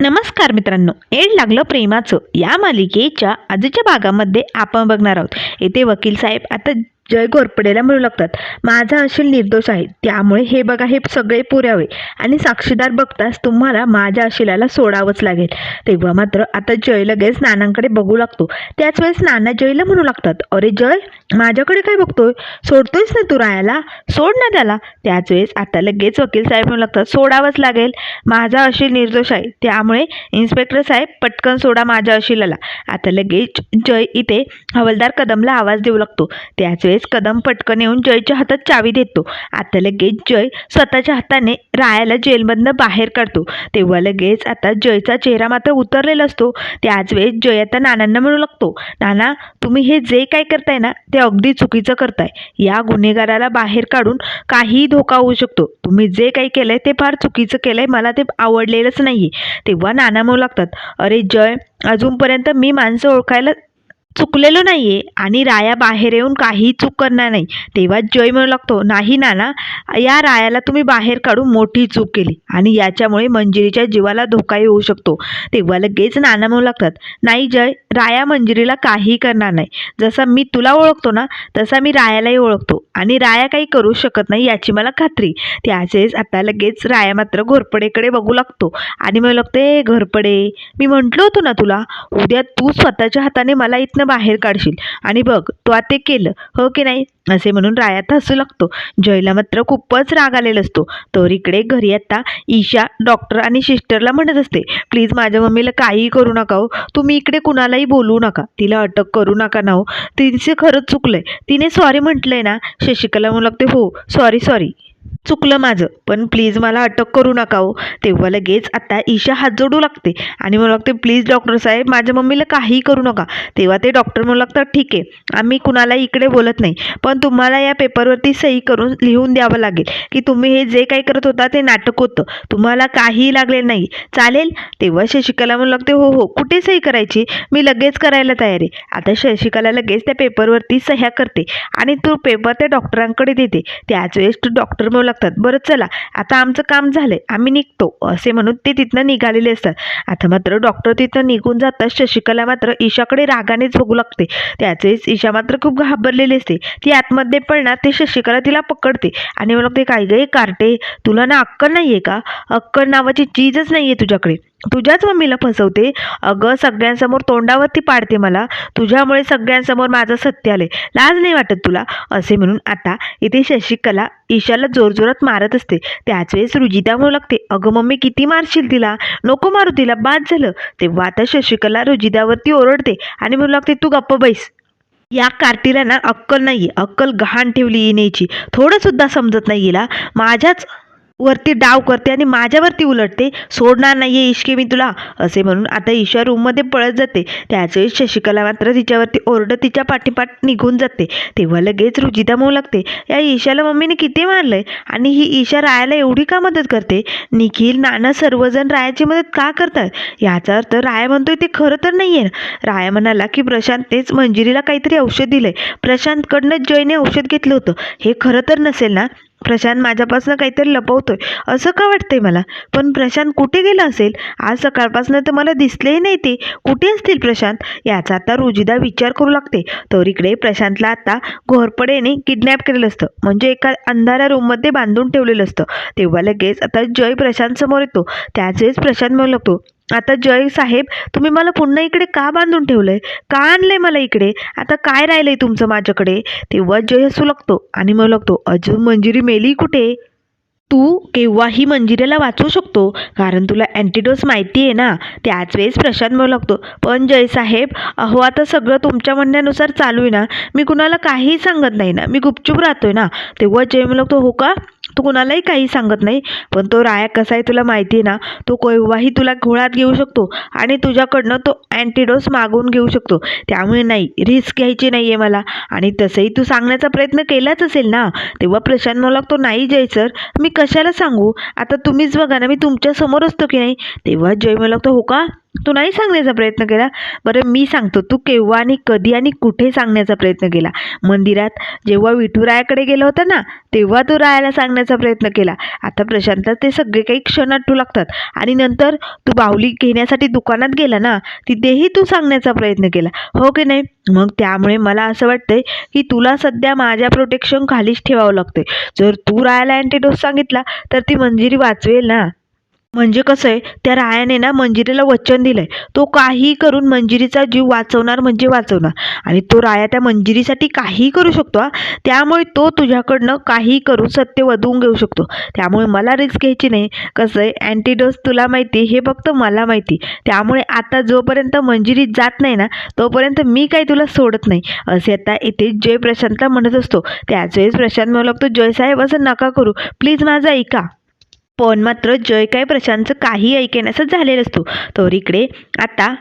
नमस्कार मित्रांनो. एड लागलं प्रेमाचं. या मालिकेच्या आजच्या भागामध्ये आपण बघणार आहोत. येथे वकील साहेब आता जय घोरपडेला म्हणू लागतात. माझा अशील निर्दोष आहे. त्यामुळे हे बघा हे सगळे पुरावे. आणि साक्षीदार बघताच तुम्हाला माझ्या अशिलाला सोडावंच लागेल. तेव्हा मात्र आता जय लगेच नानांकडे बघू लागतो. त्याच वेळेस नाना जयला म्हणू लागतात. अरे जय माझ्याकडे काय बघतोय? सोडतोयस ना तू रायाला सोड ना त्याला. त्याच वेळेस आता लगेच वकील साहेब म्हणू लागतात सोडावंच लागेल. माझा अशी निर्दोष आहे. त्यामुळे इन्स्पेक्टर साहेब पटकन सोडा माझ्या अशिलाला. आता लगेच जय इथे हवलदार कदमला आवाज देऊ लागतो. त्याच वेळेस कदम पटकन येऊन जयच्या हातात चावी देतो. आता लगेच जय स्वतःच्या हाताने रायाला जेलमधनं बाहेर काढतो. तेव्हा लगेच आता जयचा चेहरा मात्र उतरलेला असतो. त्याच वेळेस जय आता नानांना म्हणू लागतो नाना तुम्ही हे जे काय करताय ना ते ते अगदी चुकीचं करताय. या गुन्हेगाराला बाहेर काढून काहीही धोका होऊ शकतो. तुम्ही जे काही केलंय ते फार चुकीचं केलंय. मला ते आवडलेलंच नाहीये. तेव्हा नाना म्हणू लागतात. अरे जय अजूनपर्यंत मी माणसं ओळखायला चुकलेलो नाही आहे आणि राया बाहेर येऊन काही चूक करणार नाही. तेव्हा जय म्हणू लागतो नाही नाना या रायाला तुम्ही बाहेर काढून मोठी चूक केली आणि याच्यामुळे मंजिरीच्या जीवाला धोकाही होऊ शकतो. तेव्हा लगेच नाना म्हणू लागतात नाही जय राया मंजिरीला काहीही करणार नाही. जसा मी तुला ओळखतो ना तसा मी रायालाही ओळखतो आणि राया काही करू शकत नाही याची मला खात्री. त्याचेच आता लगेच राया मात्र घोरपडेकडे बघू लागतो आणि म्हणू लागते घोरपडे मी म्हटलं होतो ना तुला उद्या तू स्वतःच्या हाताने मला इथनं बाहेर काढशील. आणि बघ तू आता ते केलं हो की नाही? असे म्हणून रायात हसू लागतो. जयला मात्र खूपच राग आलेला असतो. तर इकडे घरी आता ईशा डॉक्टर आणि सिस्टरला म्हणत असते प्लीज माझ्या मम्मीला काहीही करू नका हो. तुम्ही इकडे कुणालाही बोलवू नका. तिला अटक करू नका ना हो. तिचे खरंच चुकलंय. तिने सॉरी म्हटलंय ना. शशिकला म्हणू लागते हो सॉरी सॉरी चुकलं माझं. पण प्लीज मला अटक करू नका हो. तेव्हा लगेच आता ईशा हात जोडू लागते. आणि म्हणू लागते प्लीज डॉक्टर साहेब माझ्या मम्मीला काहीही करू नका. तेव्हा ते डॉक्टर म्हणू लागतात ठीक आहे. आम्ही कुणाला इकडे बोलत नाही. पण तुम्हाला या पेपरवरती सही करून लिहून द्यावं लागेल की तुम्ही हे जे काही करत होता ते नाटक होतं. तुम्हाला काहीही लागले नाही. चालेल? तेव्हा शशिकला म्हणू लागते हो हो. कुठे सही करायची? मी लगेच करायला तयार आहे. आता शशिकला लगेच त्या पेपरवरती सह्या करते आणि तो पेपर त्या डॉक्टरांकडे देते. त्याच वेळेस तो डॉक्टर म्हणू लागतात. बरं चला. आता आमचं काम झालंय. आम्ही निघतो. असे म्हणून ते तिथनं निघालेले असतात. आता मात्र डॉक्टर तिथनं निघून जातात. शशिकला मात्र ईशाकडे रागानेच बघू लागते. त्याचेच ईशा मात्र खूप घाबरलेली असते. ती आतमध्ये पडणार ते शशिकला तिला पकडते आणि म्हणू लागते काय गे कार्टे तुला ना अक्कल नाही आहे का? अक्कल नावाची चीजच नाही आहे तुझ्याकडे. तुझ्याच मम्मीला फसवते. अगं सगळ्यांसमोर तोंडावरती पाडते मला. तुझ्यामुळे सगळ्यांसमोर माझं सत्य आले लाज नाही वाटत तुला? असे म्हणून आता इथे शशिकला ईशाला जोरजोरात मारत असते. त्याच वेळेस रुजिता म्हणू लागते अगं मम्मी किती मारशील तिला? नको मारू तिला बाद झालं. तेव्हा आता शशिकला रुजितावरती ओरडते आणि म्हणू लागते तू गप्प बैस. या कार्तीला ना अक्कल नाही अक्कल गहाण ठेवली येण्याची. थोडं सुद्धा समजत नाही हिला. माझ्याच वरती डाव करते आणि माझ्यावरती उलटते. सोडणार नाहीये इश्के मी तुला असे म्हणून आता ईशा रूममध्ये पळत जाते. त्याचवेळी शशिकला मात्र तिच्यावरती ओरडत तिच्या पाठीपाठ निघून जाते. तेव्हा लगेच रुजिता म्हणू लागते या ईशाला मम्मीने किती मारलंय? आणि ही ईशा रायाला एवढी का मदत करते? निखिल नाना सर्वजण रायाची मदत का करतात? याचा अर्थ राया म्हणतोय ते खरं तर नाही आहे राया म्हणाला की प्रशांत तेच मंजिरीला काहीतरी औषध दिलंय. प्रशांतकडनंच जयने औषध घेतलं होतं. हे खरं तर नसेल ना? प्रशांत माझ्यापासून काहीतरी लपवतोय. असं का वाटतंय मला? पण प्रशांत कुठे गेला असेल? आज सकाळपासून तर मला दिसलेही नाही ते. कुठे असतील प्रशांत? याचा आता रुजिदा विचार करू लागते. तर इकडे प्रशांतला आता घोरपडेने किडनॅप केलेलं असतं. म्हणजे एका अंधाऱ्या रूममध्ये बांधून ठेवलेलं असतं. तेव्हा लगेच आता जय प्रशांत समोर येतो. त्याच वेळेस प्रशांत म्हणू लागतो. आता जय साहेब तुम्ही मला पुन्हा इकडे का बांधून ठेवलं आहे का आणलं आहे मला इकडे? आता काय राहिलं आहे तुमचं माझ्याकडे? तेव्हा जय हसू लागतो आणि मग लागतो अजून मंजिरी मेली कुठे? तू केव्हाही मंजिरेला वाचवू शकतो कारण तुला अँटीडोस माहिती आहे ना? त्याच वेळेस प्रशांत मिळू लागतो पण जयसाहेब अहो आता सगळं तुमच्या म्हणण्यानुसार चालू आहे ना? मी कुणाला काहीही सांगत नाही ना? मी गुपचूप राहतोय ना? तेव्हा जय म्हणू लागतो हो का? तू कुणालाही काही सांगत नाही पण तो राया कसा आहे तुला माहिती आहे ना? तो केव्हाही तुला घोळात घेऊ शकतो आणि तुझ्याकडनं तो अँटीडोस मागवून घेऊ शकतो. त्यामुळे नाही रिस्क घ्यायची नाही आहे मला. आणि तसंही तू सांगण्याचा प्रयत्न केलाच असेल ना? तेव्हा प्रशांत मला तो नाही जय सर मी कशाला सांगू? आता तुम्हीच बघा ना मी तुमच्यासमोर असतो की नाही? तेव्हा जय मला तो हो का? तू नाही सांगण्याचा प्रयत्न केला? बरं मी सांगतो. तू केव्हा आणि कधी आणि कुठे सांगण्याचा प्रयत्न केला? मंदिरात जेव्हा विठुरायाकडे गेला होता ना तेव्हा तू रायाला सांगण्याचा प्रयत्न केला. आता प्रशांतला ते सगळे काही क्षण आठवू लागतात. आणि नंतर तू बाहुली घेण्यासाठी दुकानात गेला ना तिथेही तू सांगण्याचा प्रयत्न केला. हो की नाही? मग त्यामुळे मला असं वाटतंय की तुला सध्या माझ्या प्रोटेक्शन खालीच ठेवावं लागतंय. जर तू रायाला अँटीडोस सांगितला तर ती मंजिरी वाचवेल ना. म्हणजे कसं आहे त्या रायाने ना मंजिरीला वचन दिलं आहे तो काही करून मंजिरीचा जीव वाचवणार म्हणजे वाचवणार. आणि तो राया त्या मंजिरीसाठी काहीही करू शकतो हा. त्यामुळे तो तुझ्याकडनं काही करून सत्य वधवून घेऊ शकतो. त्यामुळे मला रिस्क घ्यायची नाही. कसं आहे अँटीडोस तुला माहिती हे फक्त मला माहिती त्यामुळे आता जोपर्यंत मंजिरी जात नाही ना तोपर्यंत मी काही तुला सोडत नाही. असे आता इथे जय प्रशांतला म्हणत असतो. त्याच वेळेस प्रशांत म्हणू लागतो जय साहेब असं नका करू. प्लीज माझं ऐका. पण मात्र जय काय प्रशांतचं काही ऐकेनासं झालेलं असतो. तर इकडे आता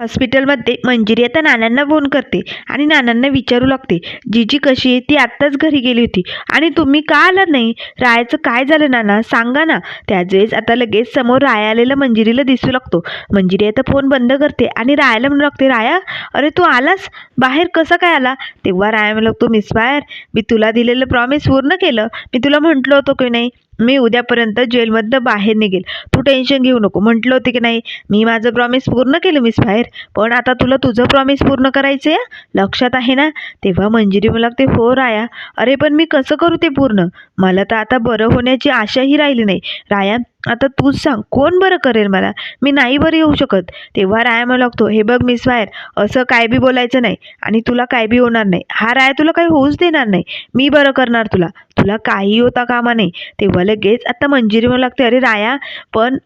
हॉस्पिटलमध्ये मंजिरी आता नानांना फोन करते आणि नानांना विचारू लागते जीजी कशी आहे? ती आत्ताच घरी गेली होती. आणि तुम्ही का आला नाही? रायाचं काय झालं नाना? सांगा ना. त्याच वेळेस आता लगेच समोर राया आलेला मंजिरीला दिसू लागतो. मंजिरी आता फोन बंद करते आणि रायाला म्हणू लागते राया अरे तू आलास? बाहेर कसा काय आला? तेव्हा राया म्हणू लागतो मिस बाहेर. मी तुला दिलेलं प्रॉमिस पूर्ण केलं. मी तुला म्हटलं होतं की नाही? मी उद्यापर्यंत जेलमधनं बाहेर निघेल. तू टेन्शन घेऊ नको. म्हटलं होते की नाही मी माझं प्रॉमिस पूर्ण केलं मिस बाहेर पण आता तुला तुझं प्रॉमिस पूर्ण करायचं आहे लक्षात आहे ना? तेव्हा मंजिरी मला ते हो राया. अरे पण मी कसं करू ते पूर्ण? मला तर आता बरं होण्याची आशाही राहिली नाही. राया आता तूच सांग कोण बरं करेल मला? मी नाही बरं येऊ शकत. तेव्हा राया मला लागतो हे बघ मिस वायर असं काय बी बोलायचं नाही आणि तुला काय बी होणार नाही. हा राया तुला काही होऊच देणार नाही. मी बरं करणार तुला. तुला काही होता कामा नाही. तेव्हा लगेच आता मंजिरी मला लागते अरे राया पण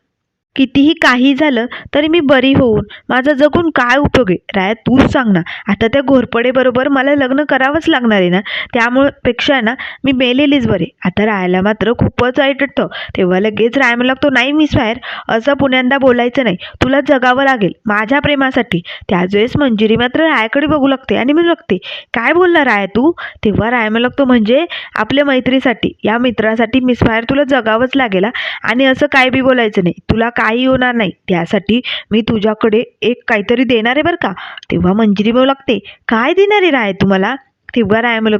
कितीही काही झालं तरी मी बरी होऊन माझा जगून काय उपयोग आहे? राया तूच सांग ना. आता त्या घोरपडेबरोबर मला लग्न करावंच लागणार आहे ना? त्यामुळे पेक्षा ना मी मेलेलीच बरे. आता रायाला मात्र खूपच वाईट वाटतं तेव्हा लगेच राय मला लागतो नाही मिस बाहेर असं पुण्यांदा बोलायचं नाही. तुला जगावं लागेल माझ्या प्रेमासाठी. त्याच वेळेस मंजिरी मात्र रायाकडे बघू लागते आणि म्हणू लागते काय बोलणार राय तू? तेव्हा राय मला लागतो म्हणजे आपल्या मैत्रीसाठी या मित्रासाठी मिस बाहेर तुला जगावंच लागेल आणि असं काय बी बोलायचं नाही. तुला काही होणार नाही. त्यासाठी मी तुझ्याकडे एक काहीतरी देणार आहे बरं का? तेव्हा मंजिरी बोलू लागते. काय देणार आहे राय तुम्हाला? तेव्हा राय मला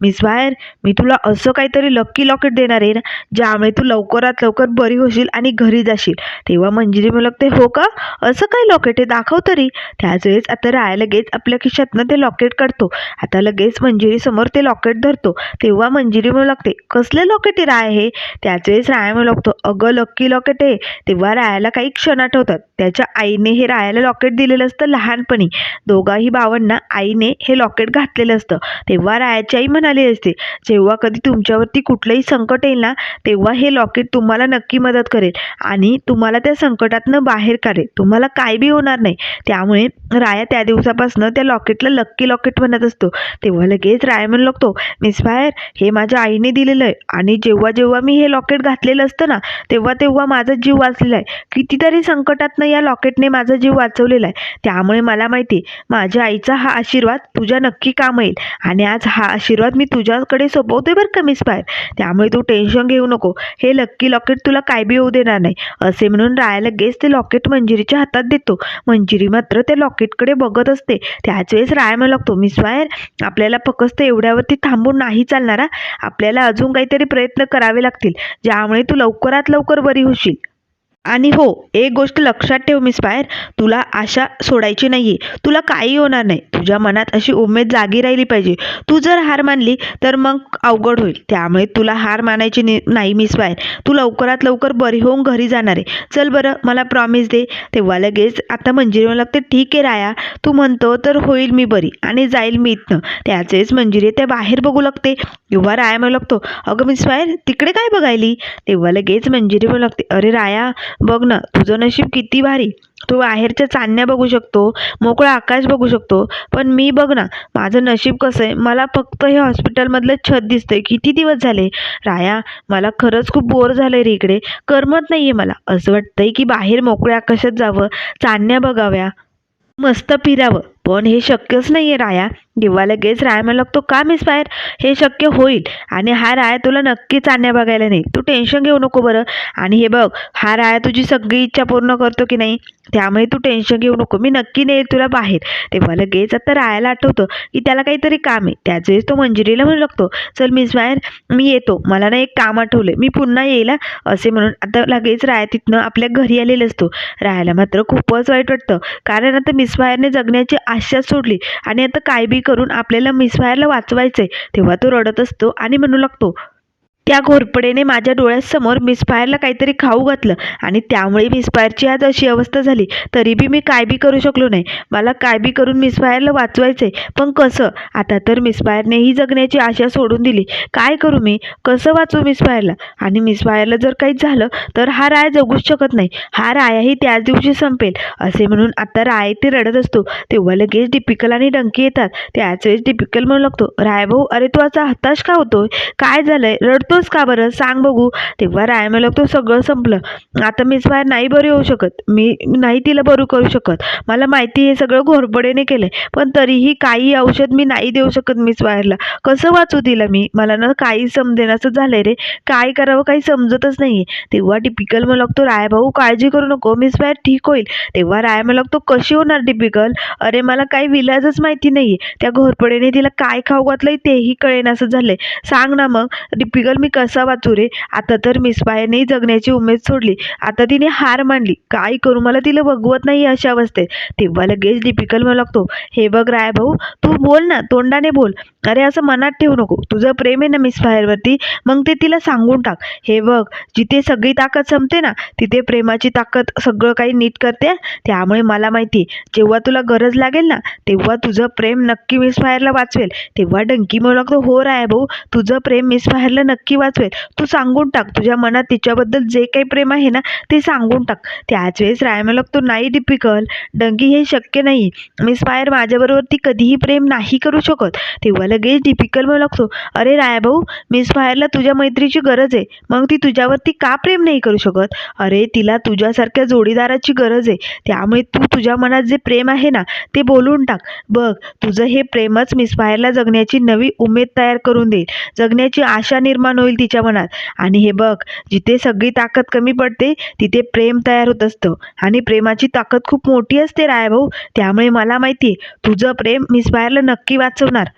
मिस बाहेर मी तुला असं काहीतरी लक्की लॉकेट देणार आहे ना ज्यामुळे तू लवकरात लवकर बरी होशील आणि घरी जाशील. तेव्हा मंजिरी मला लागते हो का? असं काय लॉकेट आहे? दाखव तरी. त्याच वेळेस आता राय लगेच आपल्या खिशातनं ते लॉकेट काढतो. आता लगेच मंजिरी समोर ते लॉकेट धरतो. तेव्हा मंजिरी म्हणू लागते कसलं लॉकेट आहे राय हे? त्याच वेळेस राया म्हणू लागतो अगं लक्की लॉकेट आहे. तेव्हा रायाला काही क्षण आठवतात. त्याच्या आईने हे रायाला लॉकेट दिलेलं असतं लहानपणी. दोघाही भावांना आईने हे लॉकेट घातलेलं असतं. तेव्हा रायाची आई म्हणाली असते जेव्हा कधी तुमच्यावरती कुठलंही संकट येईल ना तेव्हा हे लॉकेट तुम्हाला नक्की मदत करेल आणि तुम्हाला त्या संकटातनं बाहेर काढेल. तुम्हाला काय बी होणार नाही. त्यामुळे राया त्या दिवसापासून त्या लॉकेटला लक्की लॉकेट म्हणत असतो. तेव्हा लगेच राया म्हणू लागतो मिस फायर हे माझ्या आईने दिलेलं आहे आणि जेव्हा जेव्हा मी हे लॉकेट घातलेलं असतं ना तेव्हा तेव्हा माझा जीव वाचलेला आहे. कितीतरी संकटातनं या लॉकेटने माझा जीव वाचवलेला आहे. त्यामुळे मला माहिती आहे माझ्या आईचा हा आशीर्वाद तुझ्या नक्की काम येईल आणि आज हा आशीर्वाद मी तुझ्याकडे सोपवते बरं का मिस पायर त्यामुळे तू टेन्शन घेऊ नको. हे लक्की लॉकेट तुला काय बी होऊ देणार नाही. असे म्हणून राया लगेच ते लॉकेट मंजिरीच्या हातात देतो. मंजिरी मात्र त्या लॉकेटकडे बघत असते. त्याच वेळेस राय म्हणू लागतो मिस पायर आपल्याला फक्त एवढ्यावरती थांबून नाही चालणार आपल्याला अजून काहीतरी प्रयत्न करावे लागतील ज्यामुळे तू लवकरात लवकर बरी होशील. आणि हो एक गोष्ट लक्षात ठेव मिस स्पायर तुला आशा सोडायची नाही आहे तुला काही होणार नाही. तुझ्या मनात अशी उमेद जागी राहिली पाहिजे. तू जर हार मानली तर मग अवघड होईल. त्यामुळे तुला हार मानायची नि- नाही मिस बाहेर. तू लवकरात लवकर बरी होऊन घरी जाणार आहे. चल बरं मला प्रॉमिस दे. तेव्हा लगेच आता मंजिरी लागते ठीक आहे राया. तू म्हणतो तर होईल मी बरी आणि जाईल मी इथनं. त्याचेच मंजिरी त्या बाहेर बघू लागते. तेव्हा राया म्हणू लागतो अगं मिस बाहेर तिकडे काय बघायली? तेव्हा लगेच मंजिरी म्हणू लागते अरे राया बघ ना तुझं नशीब किती भारी. तू बाहेरच्या चांदण्या बघू शकतो मोकळं आकाश बघू शकतो पण मी बघ ना माझं नशीब कसं आहे मला फक्त हे हॉस्पिटलमधलं छत दिसतं आहे किती दिवस झाले? राया मला खरंच खूप बोर झालं आहे रे इकडे करमत नाही आहे मला असं वाटतं आहे की बाहेर मोकळ्या आकाशात जावं चांदण्या बघाव्या मस्त फिरावं. पण हे शक्यच नाही आहे राया. दिवा लगेच राया म्हणू लागतो का मिसफायर हे शक्य होईल. आणि हा राया तुला नक्कीच आणण्या बघायला नाही. तू टेन्शन घेऊ नको बरं. आणि हे बघ हा राया तुझी सगळी इच्छा पूर्ण करतो की नाही? त्यामुळे तू टेन्शन घेऊ नको. मी नक्की नेईल तुला बाहेर. तेव्हा लगेच आता रायाला आठवतं की त्याला काहीतरी काम आहे. त्याच वेळेस तो मंजिरीला म्हणू लागतो चल मिस फायर मी येतो. मला ना एक काम आठवलं मी पुन्हा येईल असे म्हणून आता लगेच राया तिथनं आपल्या घरी आलेला असतो. रायाला मात्र खूपच वाईट वाटतं. कारण आता मिस बाहेरने जगण्याची आशा सोडली. आणि आता काय बी करून आपल्याला मिस फायरला वाचवायचंय. तेव्हा तो रडत असतो आणि म्हणू लागतो त्या घोरपडेने माझ्या डोळ्यासमोर मिसफायरला काहीतरी खाऊ घातलं आणि त्यामुळे मिसफायरची आज अशी अवस्था झाली. तरी बी मी काय बी करू शकलो नाही. मला काय बी करून मिसफायरला वाचवायचं आहे पण कसं? आता तर मिसफायरनेही जगण्याची आशा सोडून दिली. काय करू मी? कसं वाचू मिसफायरला आणि मिसफायरला जर काहीच झालं तर हा राय जगूच शकत नाही. हा रायाही त्याच दिवशी संपेल. असे म्हणून आता राय ते रडत असतो. तेव्हा लगेच डिपिकल आणि डंकी येतात. त्याच वेळेस डिपिकल म्हणू लागतो राय भाऊ अरे तू असा हताश का होतोय? काय झालंय? रडतोस का बरं? सांग बघू. तेव्हा राय तो सगळं संपलं. आता मिस फायर नाही बरी होऊ शकत. मी नाही तिला बरू करू शकत. मला माहिती हे सगळं घोरपडेने केलंय. पण तरीही काही औषध मी नाही देऊ शकत मिस फायरला कसं वाचू तिला मी? मला ना काही समजेनाचं झालंय रे. काय करावं काही समजतच नाहीये. तेव्हा टिपिकल मला लागतो रायभाऊ काळजी करू नको. मिस फायर ठीक होईल. तेव्हा राय मला लागतो कशी होणार टिपिकल? अरे मला काही विलाजच माहिती नाहीये. त्या घोरपडेने तिला काय खाऊ घातलंय तेही कळेन असं झालंय. सांग ना मग. टिपिकल मी कसा वाचू रे? आता तर मिस जगण्याची उमेद सोडली. आता तिने हार मांडली काय करू? मला तिला बघवत नाही अशा अवस्थेत. तेव्हा लगेच डिपिकल म्हणू लागतो हे बघ राय भाऊ तू बोल ना तोंडाने बोल. अरे असं मनात ठेवू नको. तुझं प्रेम आहे ना मिस फायरवरती मग ते तिला सांगून टाक. हे बघ जिथे सगळी ताकद संपते ना तिथे प्रेमाची ताकद सगळं काही नीट करते. त्यामुळे मला माहिती आहे, जेव्हा तुला गरज लागेल ना तेव्हा तुझं प्रेम नक्की मिस फायरला वाचवेल. तेव्हा डंकी म्हणू लागतो हो राय भाऊ तुझं प्रेम मिस फायरला नक्की वाचवेल. तू सांगून टाक. तुझ्या मनात तिच्याबद्दल जे काही प्रेम आहे ना ते सांगून टाक. त्याच वेळेस राय म्हणू लागतो नाही डिपिकल डंकी हे शक्य नाही. मिस फायर माझ्याबरोबर ती कधीही प्रेम नाही करू शकत. तेव्हा लगेच डिपिकल म्हणू लागतो अरे राय भाऊ मिस फायरला तुझ्या मैत्रीची गरज आहे. मग ती तुझ्यावरती का प्रेम नाही करू शकत? अरे तिला तुझ्यासारख्या जोडीदाराची गरज आहे. त्यामुळे तू तुझ्या मनात जे प्रेम आहे ना ते बोलून टाक. बघ तुझं हे प्रेमच मिस फायरला जगण्याची नवी उमेद तयार करून देईल. जगण्याची आशा निर्माण होईल तिच्या मनात. आणि हे बघ जिथे सगळी ताकद कमी पडते तिथे प्रेम तयार होत असतं. आणि प्रेमाची ताकद खूप मोठी असते रायभाऊ. त्यामुळे मला माहिती आहे तुझं प्रेम मिस बाहेरला नक्की वाचवणार.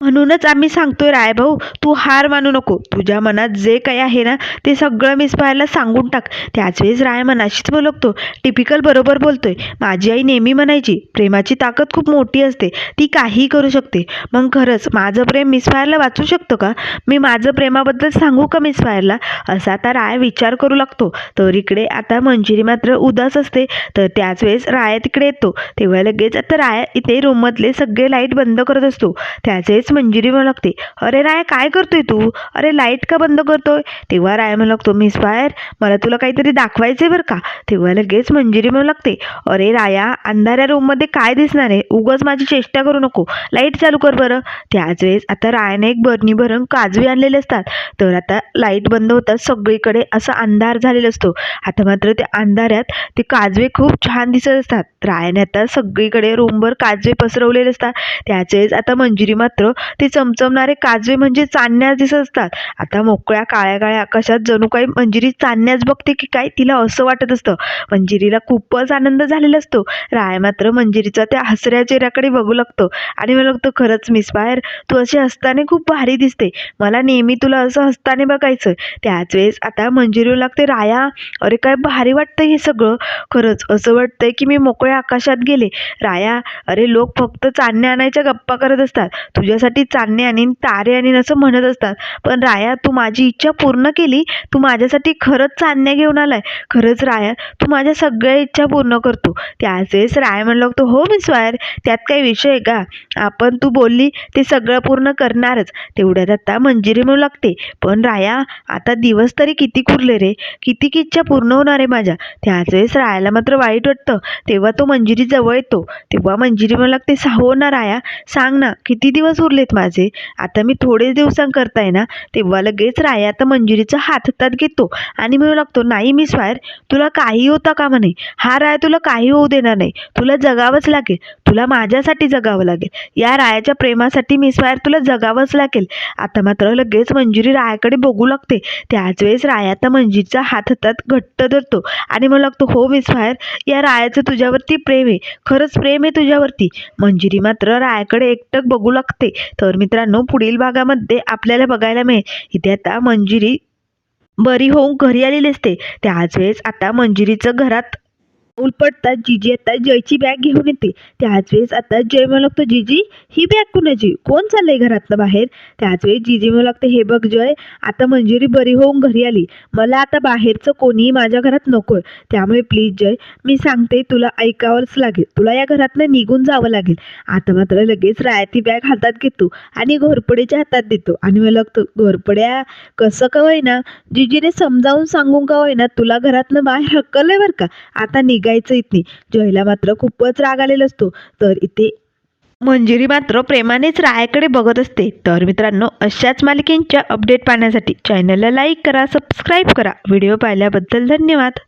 म्हणूनच आम्ही सांगतोय रायभाऊ तू हार मानू नको. तुझ्या मनात जे काही आहे ना ते सगळं मिस पाहायला सांगून टाक. त्याच वेळेस राय मनाशीच बोलवतो टिपिकल बरोबर बोलतोय. माझी आई नेहमी म्हणायची प्रेमाची ताकद खूप मोठी असते. ती काहीही करू शकते. मग खरंच माझं प्रेम मिस फायरला वाचू शकतो का? मी माझं प्रेमाबद्दल सांगू का मिस फायरला असा आता राय विचार करू लागतो. तर इकडे आता मंजिरी मात्र उदास असते. तर त्याच वेळेस राया तिकडे येतो. तेव्हा लगेच आता राया इथे रूममधले सगळे लाइट बंद करत असतो. त्याच वेळेस मंजिरी म्हणू लागते अरे राया काय करतोय तू? अरे लाइट का बंद करतोय? तेव्हा राया म्हणू लागतो मिस फायर मला तुला काहीतरी दाखवायचंय बरं का? तेव्हा लगेच मंजिरी म्हणू लागते अरे राया अंधाऱ्या रूममध्ये काय दिसणार आहे? उगाच माझी चेष्टा करू नको. लाइट चालू कर बरं. त्याच वेळेस आता रायाने एक बरणी भरून काजवे आणलेले असतात. तर आता लाइट बंद होतात सगळीकडे असा अंधार झालेला असतो. आता मात्र त्या अंधाऱ्यात ते काजवे खूप छान दिसत असतात. रायाने आता सगळीकडे रूमभर काजवे पसरवलेले असतात. त्याच वेळेस आता मंजिरी मात्र ते चमचमणारे काजवे म्हणजे चांदण्याच दिसत असतात आता मोकळ्या काळ्या काळ्या आकाशात जणू काही मंजिरी चांदण्याच बघते की काय तिला असं वाटत असतं. मंजिरीला खूपच आनंद झालेला असतो. राय मात्र मंजिरीचा त्या हसऱ्या चेहऱ्याकडे बघू लागतो आणि मला लागतो खरंच मिस बाहेर तू अशी हसताना खूप भारी दिसते. मला नेहमी तुला असं हसताना बघायचं. त्याच वेळेस आता मंजिरी लागते राया अरे काय भारी वाटतं हे सगळं. खरंच असं वाटतंय की मी मोकळ्या आकाशात गेले. राया अरे लोक फक्त चांदण्या आणायच्या गप्पा करत असतात. तुझ्यासाठी चांदणे आणीन तारे आणीन असं म्हणत असतात. पण राया तू माझी इच्छा पूर्ण केली तू माझ्यासाठी खरंच चांदण्या घेऊन आलाय. खरंच राया तू माझ्या सगळ्या इच्छा पूर्ण करतो. त्याच वेळेस राय म्हणलं लागतो हो मी स्वायर त्यात काही विषय आहे का? आपण तू बोलली ते सगळं पूर्ण करणारच. तेवढ्यात आता मंजिरी म्हणू लागते. पण राया आता दिवस तरी किती कुरले रे? किती इच्छा पूर्ण होणार आहे माझ्या? त्याच वेळेस रायाला मात्र वाईट वाटतं. तेव्हा तो मंजिरी जवळ येतो. तेव्हा मंजिरी म्हणू लागते हो ना राया सांग ना किती दिवस उरले चुकलेत माझे. आता मी थोडेच दिवसांकरता आहे ना तेव्हा लगेच राया तर मंजुरीचा हात हातात घेतो. आणि म्हणू लागतो नाही मिस फायर तुला काही होता का म्हणे हा राया तुला काही होऊ देणार नाही. तुला जगावंच लागेल. तुला माझ्यासाठी जगावं लागेल. या रायाच्या प्रेमासाठी मिस फायर तुला जगावंच लागेल. आता मात्र लगेच मंजुरी रायाकडे बघू लागते. त्याच वेळेस राया तर मंजुरीचा हात हातात घट्ट धरतो. आणि म्हणू लागतो हो मिस फायर या रायाचं तुझ्यावरती प्रेम आहे. खरंच प्रेम आहे तुझ्यावरती. मंजिरी मात्र रायाकडे एकटक बघू लागते. तर मित्रांनो पुढील भागामध्ये आपल्याला बघायला मिळेल. इथे आता मंजिरी बरी होऊन घरी आलेली असते. त्याच वेळेस आता मंजिरीचं घरात उलपटतात जिजी आता जयची बॅग घेऊन येते. त्याच वेळेस आता जय म्हणू लागतो जिजी ही बॅग कुणाची? कोण चाललंय घरातनं बाहेर? त्याच वेळेस जिजी म्हणू लागते हे बघ जय आता मंजुरी बरी होऊन घरी आली. मला आता बाहेरचं कोणीही माझ्या घरात नकोय. त्यामुळे प्लीज जय मी सांगते तुला ऐकावंच लागेल. तुला या घरातनं निघून जावं लागेल. आता मात्र लगेच रायाती बॅग हातात घेतो आणि घोरपडेच्या हातात देतो. आणि मला लागतो घोरपड्या कसं का होईना? जिजीने समजावून सांगून का होईना? तुला घरातनं बाहेर हक्कलंय बरं का? आता निघ निघायचं इथे जयला मात्र खूपच राग आलेला असतो. तर इथे मंजिरी मात्र प्रेमानेच रायाकडे बघत असते. तर मित्रांनो अशाच मालिकेंच्या अपडेट पाहण्यासाठी चॅनलला लाईक करा सबस्क्राईब करा. व्हिडिओ पाहिल्याबद्दल धन्यवाद.